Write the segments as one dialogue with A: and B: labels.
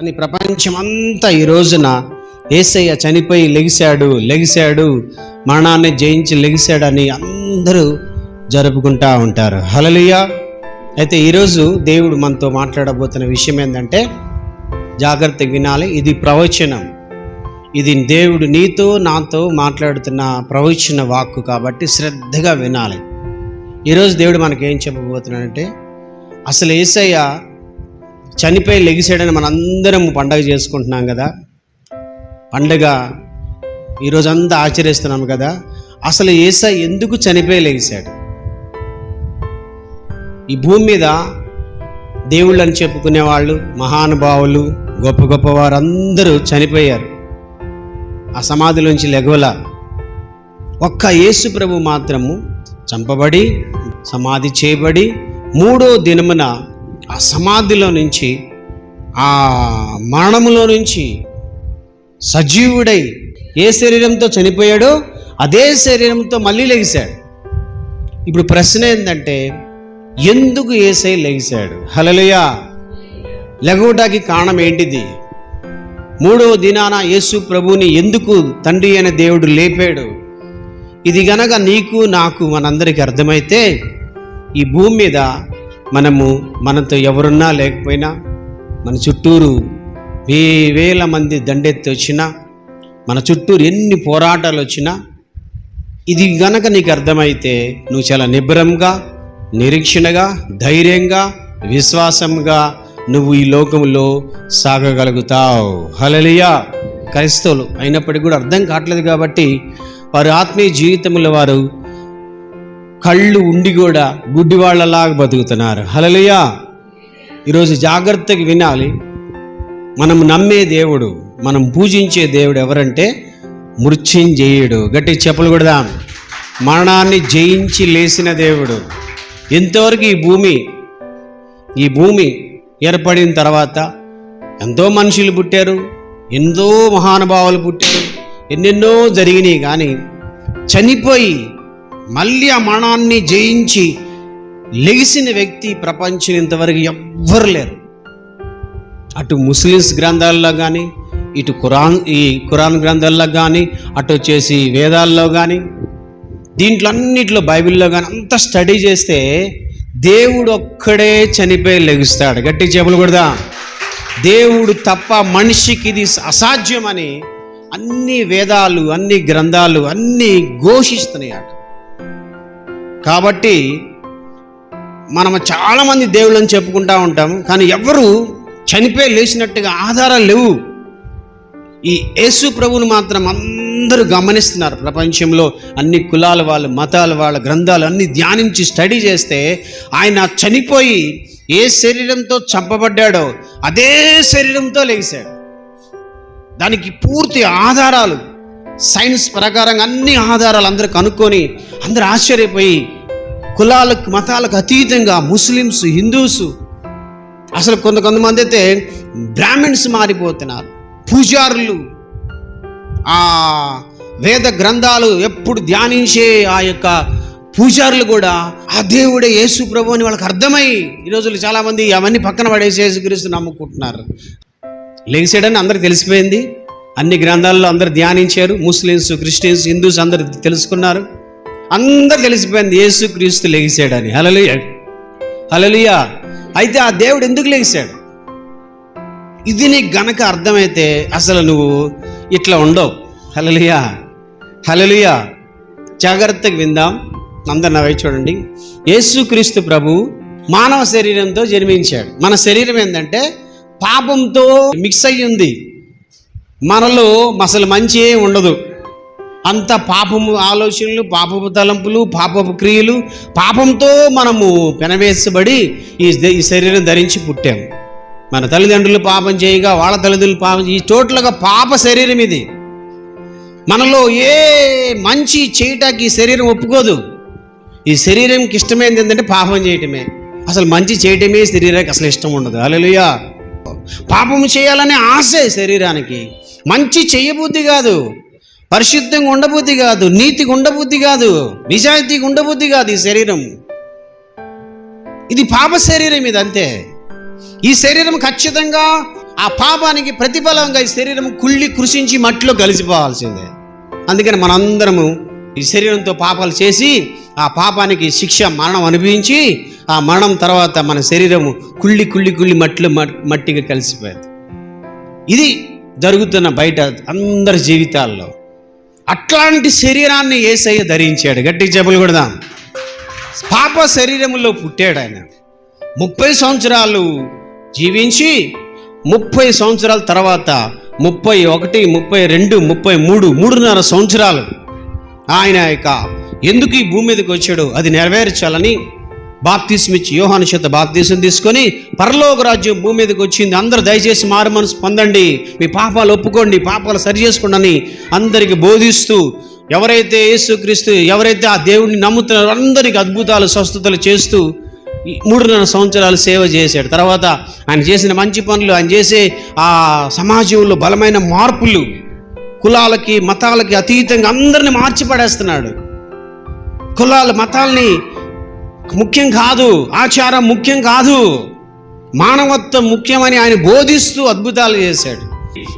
A: అని ప్రపంచమంతా ఈ రోజున ఏసయ్య చనిపోయి లెగిశాడు లెగిశాడు మరణాన్ని జయించి లెగిశాడని అందరూ జరుపుకుంటా ఉంటారు. హలలియా అయితే ఈరోజు దేవుడు మనతో మాట్లాడబోతున్న విషయం ఏంటంటే జాగ్రత్తగా వినాలి ఇది ప్రవచనం. ఇది దేవుడు నీతో నాతో మాట్లాడుతున్న ప్రవచన వాక్కు కాబట్టి శ్రద్ధగా వినాలి. ఈరోజు దేవుడు మనకేం ఏం చెప్పబోతున్నాడంటే అసలు ఏసయ్య చనిపోయి లెగిసాడని మనందరం పండగ చేసుకుంటున్నాం కదా. పండగ ఈరోజంతా అంతా ఆచరిస్తున్నాం కదా. అసలు ఏసై ఎందుకు చనిపోయి లెగిశాడు? ఈ భూమి మీద దేవుళ్ళు అని చెప్పుకునే వాళ్ళు మహానుభావులు గొప్ప గొప్ప వారందరూ చనిపోయారు. ఆ సమాధిలోంచి లెగవల ఒక్క యేసు ప్రభు మాత్రము చంపబడి సమాధి చేయబడి మూడో దినమున ఆ సమాధిలో నుంచి ఆ మరణములో నుంచి సజీవుడై ఏ శరీరంతో చనిపోయాడో అదే శరీరంతో మళ్ళీ లెగిశాడు. ఇప్పుడు ప్రశ్న ఏంటంటే ఎందుకు ఏసై లెగిశాడు? హలలుయా లెగవటానికి కారణం ఏంటిది? మూడవ దినాన యేసు ప్రభుని ఎందుకు తండ్రి అయిన దేవుడు లేపాడు? ఇది గనక నీకు నాకు మనందరికీ అర్థమైతే ఈ భూమి మీద మనము మనతో ఎవరున్నా లేకపోయినా మన చుట్టూరు వే వేల మంది దండెత్తి వచ్చినా మన చుట్టూరు ఎన్ని పోరాటాలు వచ్చినా ఇది గనక నీకు అర్థమైతే నువ్వు చాలా నిబ్బరంగా నిరీక్షణగా ధైర్యంగా విశ్వాసంగా నువ్వు ఈ లోకంలో సాగగలుగుతావు. హలలియా క్రైస్తవులు అయినప్పటికీ కూడా అర్థం కావట్లేదు కాబట్టి వారి ఆత్మీయ జీవితంలో వారు కళ్ళు ఉండి కూడా గుడ్డివాళ్ళలాగా బతుకుతున్నారు. హలలియా ఈరోజు జాగ్రత్తగా వినాలి. మనం నమ్మే దేవుడు మనం పూజించే దేవుడు ఎవరంటే మృత్యుంజయుడు. గట్టి చెప్పులు కూడా మరణాన్ని జయించి లేచిన దేవుడు. ఎంతవరకు ఈ భూమి ఈ భూమి ఏర్పడిన తర్వాత ఎంతో మనుషులు పుట్టారు ఎంతో మహానుభావులు పుట్టారు ఎన్నెన్నో జరిగినాయి కానీ చనిపోయి మళ్ళీ ఆ మరణాన్ని జయించి లెగిసిన వ్యక్తి ప్రపంచం ఇంతవరకు ఎవ్వరు లేరు. అటు ముస్లిమ్స్ గ్రంథాల్లో కానీ ఇటు ఖురాన్ ఈ ఖురాన్ గ్రంథాల్లో కానీ అటు వచ్చేసి వేదాల్లో కానీ దీంట్లో అన్నిట్లో బైబిల్లో కానీ అంత స్టడీ చేస్తే దేవుడు ఒక్కడే చనిపోయి లెగుస్తాడు. గట్టి చెప్పులు కూడా దేవుడు తప్ప మనిషికి ఇది అసాధ్యమని అన్ని వేదాలు అన్ని గ్రంథాలు అన్నీ ఘోషిస్తున్నాయి అట కాబట్టి మనం చాలామంది దేవుళ్ళని చెప్పుకుంటూ ఉంటాం కానీ ఎవరు చనిపోయి లేచినట్టుగా ఆధారాలు లేవు. ఈ యేసు ప్రభువుని మాత్రం అందరూ గమనిస్తున్నారు. ప్రపంచంలో అన్ని కులాల వాళ్ళు మతాల వాళ్ళ గ్రంథాలు అన్ని ధ్యానించి స్టడీ చేస్తే ఆయన చనిపోయి ఏ శరీరంతో చంపబడ్డాడో అదే శరీరంతో లేచాడు. దానికి పూర్తి ఆధారాలు సైన్స్ ప్రకారంగా అన్ని ఆధారాలు అందరూ కనుక్కొని అందరూ ఆశ్చర్యపోయి కులాలకు మతాలకు అతీతంగా ముస్లిమ్స్ హిందూస్ అసలు కొంత కొంతమంది అయితే బ్రాహ్మిన్స్ మారిపోతున్నారు. పూజారులు ఆ వేద గ్రంథాలు ఎప్పుడు ధ్యానించే ఆ యొక్క పూజారులు కూడా ఆ దేవుడే యేసు ప్రభు అని వాళ్ళకి అర్థమై ఈ రోజులు చాలామంది అవన్నీ పక్కన పడేసి యేసుక్రీస్తు నమ్ముకుంటున్నారు. లేచాడని అందరికి తెలిసిపోయింది. అన్ని గ్రంథాల్లో అందరు ధ్యానించారు. ముస్లిమ్స్ క్రిస్టియన్స్ హిందూస్ అందరు తెలుసుకున్నారు. అందరు తెలిసిపోయింది యేసు క్రీస్తు లెగిసాడని హలలుయ హలలుయ అయితే ఆ దేవుడు ఎందుకు లెగిసాడు ఇది నీకు గనక అర్థమైతే అసలు నువ్వు ఇట్లా ఉండవు. హలలుయా హలలుయా జాగ్రత్తగా విందాం. అందరు నవ్వై చూడండి. యేసుక్రీస్తు ప్రభు మానవ శరీరంతో జన్మించాడు. మన శరీరం ఏంటంటే పాపంతో మిక్స్ అయ్యి ఉంది మనలో అసలు మంచి ఏం ఉండదు. అంత పాపము ఆలోచనలు పాపపు తలంపులు పాపపు క్రియలు పాపంతో మనము పెనవేసబడి ఈ ఈ శరీరం ధరించి పుట్టాము మన తల్లిదండ్రులు పాపం చేయగా వాళ్ళ తల్లిదండ్రులు పాపం ఈ టోటల్గా పాప శరీరం ఇది. మనలో ఏ మంచి చేయటానికి ఈ శరీరం ఒప్పుకోదు. ఈ శరీరంకి ఇష్టమైంది ఏంటంటే పాపం చేయటమే. అసలు మంచి చేయటమే శరీరానికి అసలు ఇష్టం ఉండదు. అలలుయా పాపం చేయాలనే ఆశే శరీరానికి. మంచి చేయబుద్ధి కాదు. పరిశుద్ధంగా ఉండబుద్ధి కాదు. నీతిగా ఉండబుద్ధి కాదు. నిజాయితీగా ఉండబుద్ధి కాదు ఈ శరీరం. ఇది పాప శరీరం ఇది అంతే. ఈ శరీరం ఖచ్చితంగా ఆ పాపానికి ప్రతిఫలంగా ఈ శరీరం కుళ్ళి కృషించి మట్టిలో కలిసిపోవాల్సిందే. అందుకని మనందరము ఈ శరీరంతో పాపాలు చేసి ఆ పాపానికి శిక్ష మరణం అనుభవించి ఆ మరణం తర్వాత మన శరీరము కుళ్ళి కుళ్ళి కుళ్ళి మట్టిలో మట్టిగా కలిసిపోయింది. ఇది జరుగుతున్న బయట అందరి జీవితాల్లో అట్లాంటి శరీరాన్ని ఏసయ్య ధరించాడు. గట్టి చెప్పులు కొడదాం. పాప శరీరంలో పుట్టాడు ఆయన. ముప్పై సంవత్సరాలు జీవించి ముప్పై సంవత్సరాల తర్వాత ముప్పై ఒకటి ముప్పై రెండు ముప్పై మూడు మూడున్నర సంవత్సరాలు ఆయన యొక్క ఎందుకు ఈ భూమి మీదకి వచ్చాడో అది నెరవేర్చాలని బాప్తీసం ఇచ్చి యోహాను చేత బాప్తీసం తీసుకొని పరలోక రాజ్యం భూమి మీదకి వచ్చింది. అందరూ దయచేసి మారు మనసు పొందండి. మీ పాపాలు ఒప్పుకోండి. పాపాలు సరి చేసుకోండి అని అందరికి బోధిస్తూ ఎవరైతే యేసుక్రీస్తు ఎవరైతే ఆ దేవుడిని నమ్ముతున్నారో అందరికి అద్భుతాలు స్వస్థతలు చేస్తూ మూడున్నర సంవత్సరాలు సేవ చేశాడు. తర్వాత ఆయన చేసిన మంచి పనులు ఆయన చేసే ఆ సమాజంలో బలమైన మార్పులు కులాలకి మతాలకి అతీతంగా అందరిని మార్చి పడేస్తున్నాడు కులాల మతాల్ని ముఖ్యం కాదు ఆచారం ముఖ్యం కాదు. మానవత్వం ముఖ్యమని ఆయన బోధిస్తూ అద్భుతాలు చేశాడు.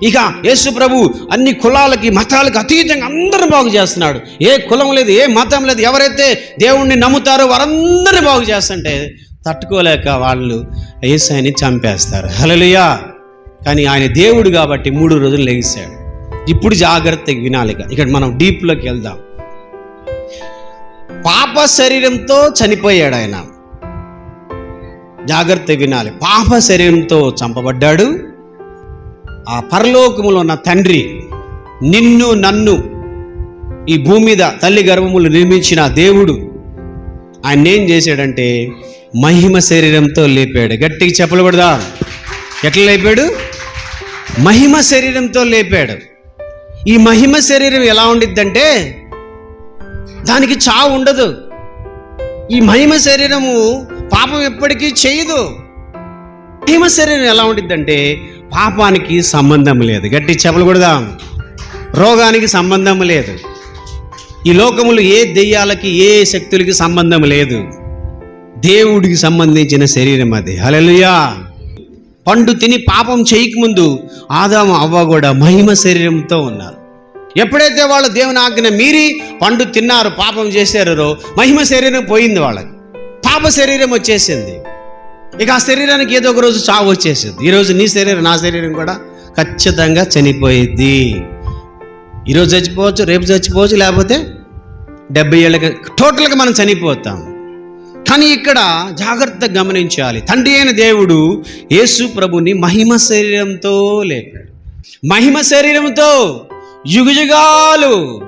A: ఇక యేసు ప్రభు అన్ని కులాలకి మతాలకి అతీతంగా అందరూ బాగు చేస్తున్నాడు. ఏ కులం లేదు ఏ మతం లేదు ఎవరైతే దేవుణ్ణి నమ్ముతారో వారందరూ బాగు చేస్తుంటే తట్టుకోలేక వాళ్ళు ఏసాయిని చంపేస్తారు. హలలుయా కానీ ఆయన దేవుడు కాబట్టి మూడు రోజులు లెగిశాడు. ఇప్పుడు జాగ్రత్తగా వినాలి ఇక్కడ మనం డీప్లోకి వెళ్దాం. పాప శరీరంతో చనిపోయాడు ఆయన జాగ్రత్త వినాలి. పాప శరీరంతో చంపబడ్డాడు. ఆ పరలోకములో ఉన్న తండ్రి నిన్ను నన్ను ఈ భూమి మీద తల్లి గర్భములు నిర్మించిన దేవుడు. ఆయన ఏం చేశాడంటే మహిమ శరీరంతో లేపాడు. గట్టిగా చెప్పలబడదా ఎట్లా లేపాడు? మహిమ శరీరంతో లేపాడు. ఈ మహిమ శరీరం ఎలా ఉండిద్దంటే దానికి చావు ఉండదు. ఈ మహిమ శరీరము పాపం ఎప్పటికీ చేయదు. మహిమ శరీరం ఎలా ఉండిద్దంటే పాపానికి సంబంధం లేదు. గట్టి చెప్పకూడదా రోగానికి సంబంధం లేదు. ఈ లోకములు ఏ దెయ్యాలకి ఏ శక్తులకి సంబంధం లేదు. దేవుడికి సంబంధించిన శరీరం అది. హలలుయా పండు తిని పాపం చేయకముందు ఆదాము అవ్వ కూడా మహిమ శరీరంతో ఉన్నారు. ఎప్పుడైతే వాళ్ళు దేవుని ఆజ్ఞ మీరి పండు తిన్నారు పాపం చేశారో మహిమ శరీరం పోయింది వాళ్ళకి. పాప శరీరం వచ్చేసింది. ఇక ఆ శరీరానికి ఏదో ఒక రోజు చావు వచ్చేసింది. ఈరోజు నీ శరీరం నా శరీరం కూడా ఖచ్చితంగా చనిపోయింది ఈరోజు చచ్చిపోవచ్చు రేపు చచ్చిపోవచ్చు లేకపోతే డెబ్బై ఏళ్ళకి టోటల్గా మనం చనిపోతాం. కానీ ఇక్కడ జాగ్రత్త గమనించాలి. తండ్రి అయిన దేవుడు యేసు ప్రభుని మహిమ శరీరంతో లేపాడు. మహిమ శరీరంతో యుగయుగాలు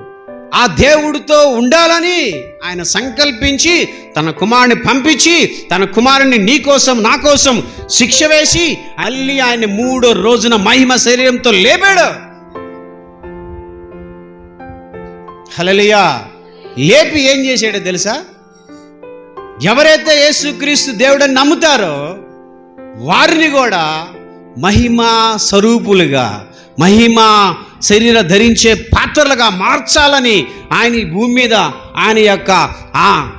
A: ఆ దేవుడితో ఉండాలని ఆయన సంకల్పించి తన కుమారుని పంపించి తన కుమారుని నీ కోసం నా కోసం శిక్ష వేసి మళ్ళీ ఆయన మూడో రోజున మహిమ శరీరంతో లేపాడు. హలలియా లేపి ఏం చేశాడో తెలుసా? ఎవరైతే యేసుక్రీస్తు దేవుడని నమ్ముతారో వారిని కూడా మహిమా స్వరూపులుగా మహిమ శరీర ధరించే పాత్రలుగా మార్చాలని ఆయన ఈ భూమి మీద ఆయన యొక్క ఆ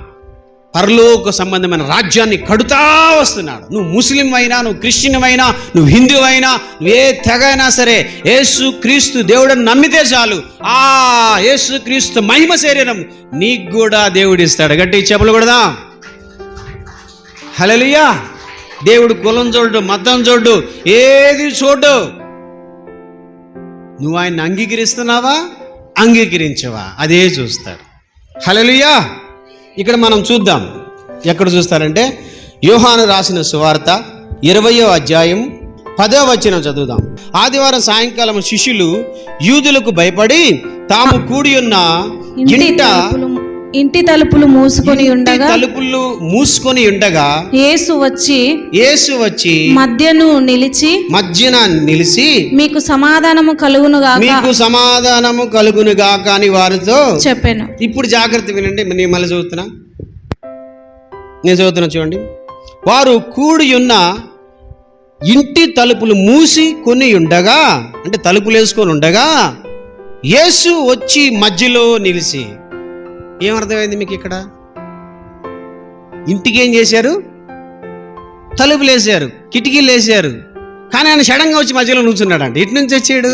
A: పరలోక సంబంధమైన రాజ్యాన్ని కడుతా వస్తున్నాడు. నువ్వు ముస్లిం అయినా నువ్వు క్రిస్టియన్ అయినా నువ్వు హిందూ అయినా నువ్వు ఏ తెగ అయినా సరే యేసు క్రీస్తు దేవుడని నమ్మితే చాలు. ఆ యేసు క్రీస్తు మహిమ శరీరం నీకు కూడా దేవుడు ఇస్తాడు. గట్టి చెప్పలు కూడా హలలియా దేవుడు కులం చూడు మతం చూడు ఏది చూడు. నువ్వు ఆయన్ని అంగీకరిస్తున్నావా? అంగీకరించవా? అదే చూస్తాడు హలలియా ఇక్కడ మనం చూద్దాం. ఎక్కడ చూస్తారంటే యోహాను రాసిన సువార్త ఇరవయో అధ్యాయం పదో వచనం చదువుదాం. ఆదివారం సాయంకాలం శిష్యులు యూదులకు భయపడి తాము కూడి ఉన్న
B: ఇంటి
A: ఇంట
B: తలుపులు మూసుకొని ఉండగా
A: తలుపులు మూసుకొని ఉండగా
B: యేసు వచ్చి
A: యేసు వచ్చి
B: మధ్యను నిలిచి
A: మధ్యన నిలిచి
B: మీకు సమాధానము కలుగునుగాక
A: మీకు సమాధానము కలుగును గాక అని వారితో
B: చెప్పాను.
A: ఇప్పుడు జాగ్రత్త వినండి నేను మళ్ళీ చదువుతున్నా. నేను చదువుతున్నా చూడండి. వారు కూడి ఉన్న ఇంటి తలుపులు మూసి కొని ఉండగా అంటే తలుపులు వేసుకొని ఉండగా యేసు వచ్చి మధ్యలో నిలిచి ఏమర్థమైంది మీకు ఇక్కడ? ఇంటికి ఏం చేశారు? తలుపులు వేసారు కిటికీలు వేసారు కానీ ఆయన సడన్గా వచ్చి మధ్యలో నుంచున్నాడు అంట ఇటు నుంచి వచ్చాడు?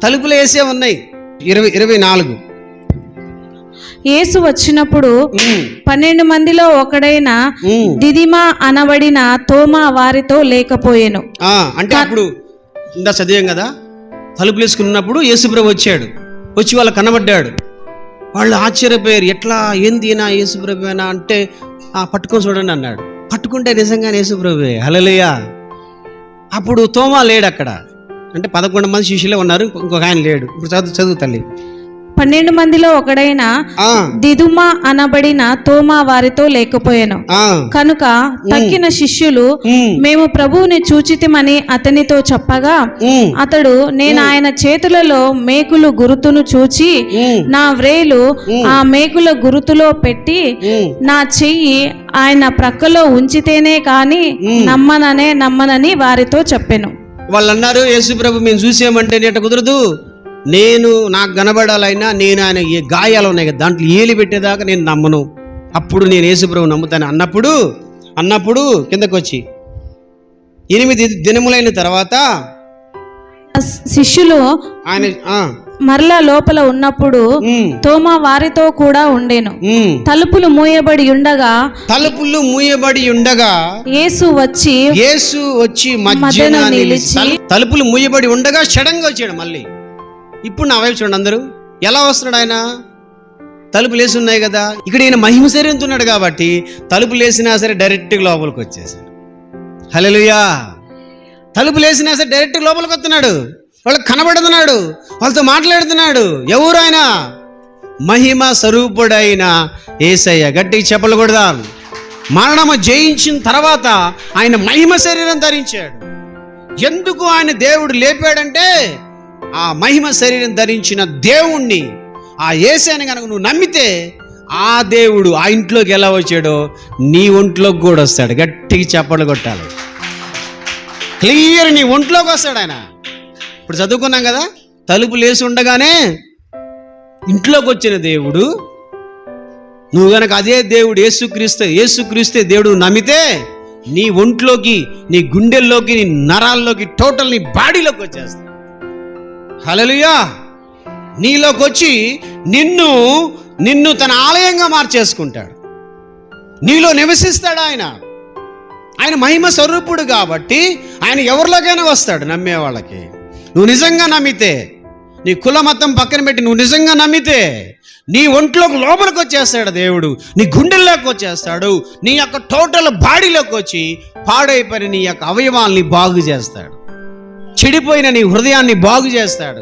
A: తలుపులు వేసే ఉన్నాయి. ఇరవై ఇరవై నాలుగు.
B: యేసు వచ్చినప్పుడు పన్నెండు మందిలో ఒకడైన. దిదిమా అనబడిన తోమా వారితో లేకపోయెను.
A: అంటే అప్పుడు ఇందా చదివాం కదా? తలుపులు వేసుకున్నప్పుడు యేసుప్రభు వచ్చాడు. వచ్చి వాళ్ళు కనబడ్డాడు. వాళ్ళు ఆశ్చర్యపోయారు. ఎట్లా? ఏంది నా యేసుప్రభునా అంటే పట్టుకొని చూడండి అన్నాడు. పట్టుకుంటే నిజంగానే యేసుప్రభువే. హలలియా అప్పుడు తోమా లేడు అక్కడ అంటే పదకొండు మంది శిష్యులే ఉన్నారు. ఇంకొక ఆయన లేడు. ఇప్పుడు చదువు చదువు తల్లి.
B: పన్నెండు మందిలో ఒకడైన దిదుమా అనబడిన తోమా వారితో లేకపోయెను. కనుక తక్కిన శిష్యులు మేము ప్రభువుని చూచితిమని అతనితో చెప్పగా అతడు నేను ఆయన చేతులలో మేకులు గురుతును చూచి నా వ్రేలు ఆ మేకుల గురుతులో పెట్టి. నా చెయ్యి ఆయన ప్రక్కలో ఉంచితేనే కాని నమ్మననే నమ్మనని వారితో చెప్పెను.
A: వాళ్ళు అన్నారు యేసుప్రభు మేము చూసామంటే నేట కుదరదు. నేను నాకు కనబడాలైనా నేను ఆయన ఏ గాయాలు ఉన్నాయి కదా దాంట్లో ఏలి పెట్టేదాకా నేను నమ్మను. అప్పుడు నేను యేసుప్రభు నమ్ముతాను. అన్నప్పుడు అన్నప్పుడు కిందకు వచ్చి ఎనిమిది దినములైన తర్వాత
B: శిష్యులు
A: ఆయన
B: మరలా లోపల ఉన్నప్పుడు తోమా వారితో కూడా ఉండెను. తలుపులు మూయబడి ఉండగా
A: తలుపులు మూయబడి ఉండగా
B: యేసు వచ్చి
A: యేసు వచ్చి మధ్యన నిలిచి
B: నిలిచి,
A: తలు- తలుపులు మూయబడి ఉండగా సడన్గా వచ్చాడు మళ్ళీ. ఇప్పుడు నా వైపు చూడండి అందరూ. ఎలా వస్తున్నాడు ఆయన? తలుపులు లేసి ఉన్నాయి కదా. ఇక్కడ ఈయన మహిమ శరీరంతో ఉన్నాడు కాబట్టి తలుపులు లేసినా సరే డైరెక్ట్గా లోపలికి వచ్చేసాడు హలోయా తలుపులు లేసినా సరే డైరెక్ట్ లోపలికి వస్తున్నాడు. వాళ్ళకి కనబడుతున్నాడు. వాళ్ళతో మాట్లాడుతున్నాడు. ఎవరు ఆయన? మహిమ స్వరూపుడైన ఏసయ్య. గట్టికి చెప్పలకూడదా మరణము జయించిన తర్వాత ఆయన మహిమ శరీరం ధరించాడు. ఎందుకు ఆయన దేవుడు లేపాడంటే ఆ మహిమ శరీరం ధరించిన దేవుణ్ణి ఆ ఏసైని కనుక నువ్వు నమ్మితే ఆ దేవుడు ఆ ఇంట్లోకి ఎలా వచ్చాడో నీ ఒంట్లోకి కూడా వస్తాడు. గట్టిగా చెప్పలు కొట్టాలి. క్లియర్ నీ ఒంట్లోకి వస్తాడు ఆయన. ఇప్పుడు చదువుకున్నాం కదా తలుపు లేసి ఉండగానే ఇంట్లోకి వచ్చిన దేవుడు నువ్వు గనక అదే దేవుడు ఏసుక్రీస్తే ఏసుక్రీస్తే దేవుడు నమ్మితే నీ ఒంట్లోకి నీ గుండెల్లోకి నీ నరాల్లోకి టోటల్ నీ బాడీలోకి వచ్చేస్తాడు. హలలుయా నీలోకి వచ్చి నిన్ను నిన్ను తన ఆలయంగా మార్చేసుకుంటాడు. నీలో నివసిస్తాడు ఆయన. ఆయన మహిమ స్వరూపుడు కాబట్టి ఆయన ఎవరిలోకైనా వస్తాడు నమ్మే వాళ్ళకి. నువ్వు నిజంగా నమ్మితే నీ కుల మతం పక్కన పెట్టి నువ్వు నిజంగా నమ్మితే నీ ఒంట్లోకి లోపలికి వచ్చేస్తాడు దేవుడు. నీ గుండెల్లోకి వచ్చేస్తాడు. నీ యొక్క టోటల్ బాడీలోకి వచ్చి పాడైపోయిన నీ యొక్క అవయవాల్ని బాగు చేస్తాడు. చెడిపోయిన నీ హృదయాన్ని బాగు చేస్తాడు.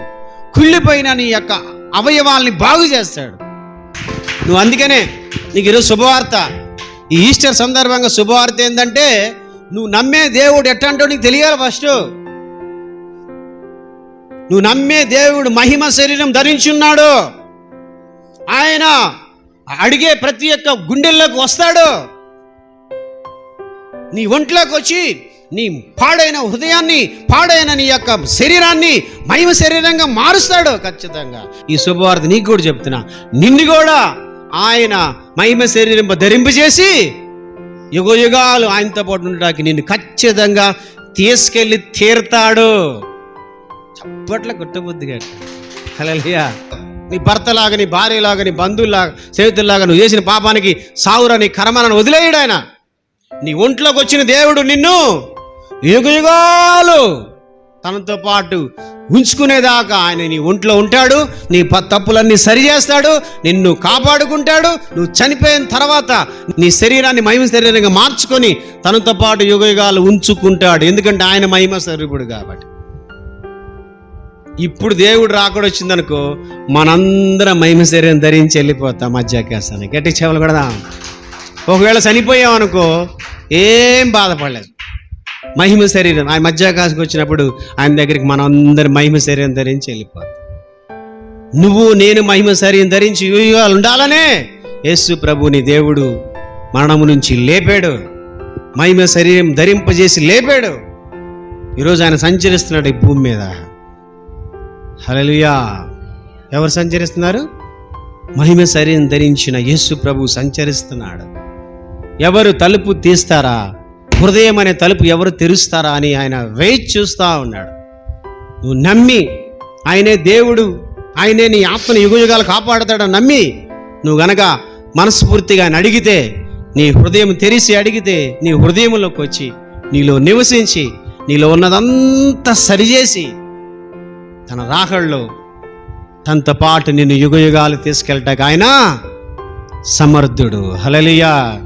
A: కుళ్ళిపోయిన నీ యొక్క అవయవాల్ని బాగు చేస్తాడు. నువ్వు అందుకనే నీకు ఈరోజు శుభవార్త. ఈ ఈస్టర్ సందర్భంగా శుభవార్త ఏంటంటే నువ్వు నమ్మే దేవుడు ఎట్టంటో నీకు తెలియాలి ఫస్ట్. నువ్వు నమ్మే దేవుడు మహిమ శరీరం ధరించున్నాడు ఆయన అడిగే ప్రతి ఒక్క గుండెల్లోకి వస్తాడు. నీ ఒంట్లోకి వచ్చి నీ పాడైన హృదయాన్ని పాడైన నీ యొక్క శరీరాన్ని మహిమ శరీరంగా మారుస్తాడు ఖచ్చితంగా. ఈ శుభవార్త నీకు కూడా చెప్తున్నా. నిన్ను కూడా ఆయన మహిమ శరీరం ధరింపజేసి యుగ యుగాలు ఆయనతో పాటు ఉండడానికి నిన్ను ఖచ్చితంగా తీసుకెళ్ళి తీరుతాడు. చప్పట్ల కుట్టబుద్ధిగా హల్లెలూయా. నీ భర్తలాగా నీ భార్యలాగా నీ బంధువులాగా స్నేహితుల్లాగా నువ్వు చేసిన పాపానికి సావురా నీ కర్మలను వదిలేయడాయన నీ ఒంట్లోకి వచ్చిన దేవుడు నిన్ను యుగయుగాలు తనతో పాటు ఉంచుకునేదాకా ఆయన నీ ఒంట్లో ఉంటాడు నీ ప- తప్పులన్నీ సరి చేస్తాడు నిన్ను కాపాడుకుంటాడు నువ్వు చనిపోయిన తర్వాత నీ శరీరాన్ని మహిమ శరీరంగా మార్చుకొని తనతో పాటు యుగయుగాలు ఉంచుకుంటాడు. ఎందుకంటే ఆయన మహిమ స్వరూపుడు కాబట్టి. ఇప్పుడు దేవుడు రాకడ వచ్చిందనుకో మనందరం మహిమ శరీరం ధరించి వెళ్ళిపోతాం మధ్యాకాశానికి గట్టి చెవులు కూడా ఒకవేళ చనిపోయామనుకో ఏం బాధపడలేదు. మహిమ శరీరం. ఆయన మధ్యాకాశకు వచ్చినప్పుడు ఆయన దగ్గరికి మనం అందరి మహిమ శరీరం ధరించి వెళ్ళిపోతాం. నువ్వు నేను మహిమ శరీరం ధరించి యుగాలు ఉండాలనే యేసు ప్రభుని దేవుడు మరణము నుంచి లేపాడు. మహిమ శరీరం ధరింపజేసి లేపాడు. ఈరోజు ఆయన సంచరిస్తున్నాడు ఈ భూమి మీద. హలలుయా ఎవరు సంచరిస్తున్నారు? మహిమ శరీరం ధరించిన యేసు ప్రభు సంచరిస్తున్నాడు. ఎవరు తలుపు తీస్తారా? హృదయం అనే తలుపు ఎవరు తెరుస్తారా అని ఆయన వెయిట్ చూస్తూ ఉన్నాడు. నువ్వు నమ్మి ఆయనే దేవుడు ఆయనే నీ ఆత్మను యుగయుగాలు కాపాడుతాడు నమ్మి నువ్వు గనక మనస్ఫూర్తిగా ఆయన అడిగితే నీ హృదయం తెరిచి అడిగితే నీ హృదయంలోకి వచ్చి నీలో నివసించి నీలో ఉన్నదంతా సరిచేసి తన రాకళ్ళు తనతో పాటు నిన్ను యుగయుగాలు తీసుకెళ్ళటాక ఆయన సమర్థుడు. హలలియా